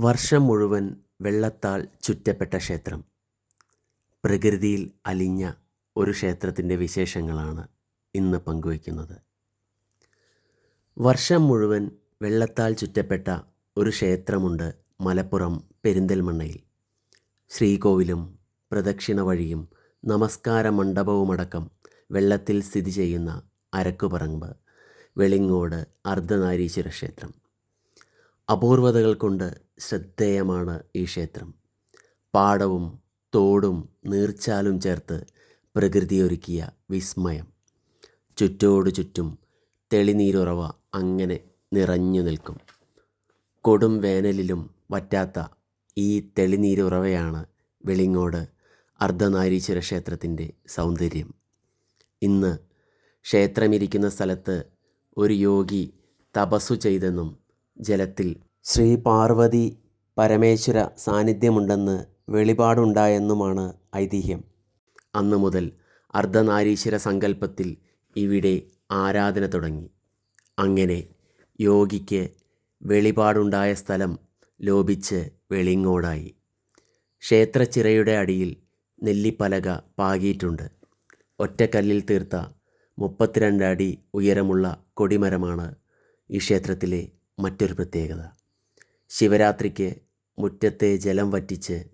വർഷം മുഴുവൻ വെള്ളത്താൽ ചുറ്റപ്പെട്ട ക്ഷേത്രം. പ്രകൃതിയിൽ അലിഞ്ഞ ഒരു ക്ഷേത്രത്തിന്റെ വിശേഷങ്ങളാണ് ഇന്ന് പങ്കുവയ്ക്കുന്നത്. വർഷം മുഴുവൻ വെള്ളത്താൽ ചുറ്റപ്പെട്ട ഒരു ക്ഷേത്രമുണ്ട് മലപ്പുറം പെരിന്തൽമണ്ണയിൽ. ശ്രീകോവിലും പ്രദക്ഷിണ വഴിയും നമസ്കാര മണ്ഡപവുമടക്കം വെള്ളത്തിൽ സ്ഥിതി ചെയ്യുന്ന അരക്കുപറമ്പ് വെളിങ്ങോട് അർദ്ധനാരീശ്വര ക്ഷേത്രം. അപൂർവതകൾ കൊണ്ട് ശ്രദ്ധേയമാണ് ഈ ക്ഷേത്രം. പാടവും തോടും നീർച്ചാലും ചേർത്ത് പ്രകൃതി ഒരുക്കിയ വിസ്മയം. ചുറ്റോടു ചുറ്റും തെളിനീരുറവ അങ്ങനെ നിറഞ്ഞു നിൽക്കും. കൊടും വേനലിലും വറ്റാത്ത ഈ തെളിനീരുറവയാണ് വെളിങ്ങോട് അർദ്ധനാരീശ്വര ക്ഷേത്രത്തിന്റെ സൗന്ദര്യം. ഇന്ന് ക്ഷേത്രമിരിക്കുന്ന സ്ഥലത്ത് ഒരു യോഗി തപസ്സു ചെയ്തെന്നും ജലത്തിൽ. ശ്രീ പാർവതി പരമേശ്വര സാന്നിധ്യമുണ്ടെന്ന് വെളിപാടുണ്ടായെന്നുമാണ് ഐതിഹ്യം. അന്നു മുതൽ അർദ്ധനാരീശ്വര സങ്കല്പത്തിൽ ഇവിടെ ആരാധന തുടങ്ങി. അങ്ങനെ യോഗിക്ക് വെളിപാടുണ്ടായ സ്ഥലം ലോപിച്ച് വെളിങ്ങോടായി. ക്ഷേത്രച്ചിറയുടെ അടിയിൽ നെല്ലിപ്പലക പാകിയിട്ടുണ്ട്. ഒറ്റക്കല്ലിൽ തീർത്ത മുപ്പത്തിരണ്ട് അടി ഉയരമുള്ള കൊടിമരമാണ് ഈ ക്ഷേത്രത്തിലെ മറ്റൊരു പ്രത്യേകത. ശിവരാത്രിക്ക് മുറ്റത്തെ ജലം വറ്റിച്ച്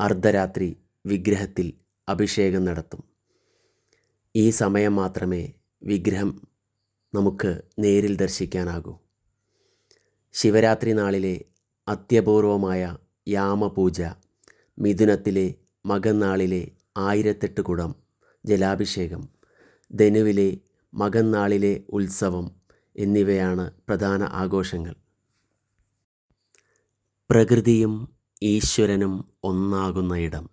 അർദ്ധരാത്രി വിഗ്രഹത്തിൽ അഭിഷേകം നടത്തും. ഈ സമയം മാത്രമേ വിഗ്രഹം നമുക്ക് നേരിൽ ദർശിക്കാനാകൂ. ശിവരാത്രി നാളിലെ അത്യപൂർവമായ യാമപൂജ മിഥുനത്തിലെ മകന്നാളിലെ ആയിരത്തെട്ട് കുടം ജലാഭിഷേകം ധനുവിലെ മകന്നാളിലെ ഉത്സവം എന്നിവയാണ് പ്രധാന ആഘോഷങ്ങൾ. പ്രകൃതിയും ഈശ്വരനും ഒന്നാകുന്ന ഇടം.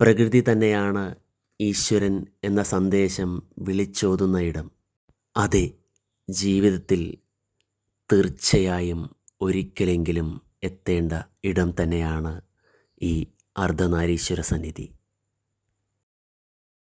പ്രകൃതി തന്നെയാണ് ഈശ്വരൻ എന്ന സന്ദേശം വിളിച്ചോതുന്ന ഇടം. അതെ ജീവിതത്തിൽ തീർച്ചയായും ഒരിക്കലെങ്കിലും എത്തേണ്ട ഇടം തന്നെയാണ് ഈ അർദ്ധനാരീശ്വര സന്നിധി.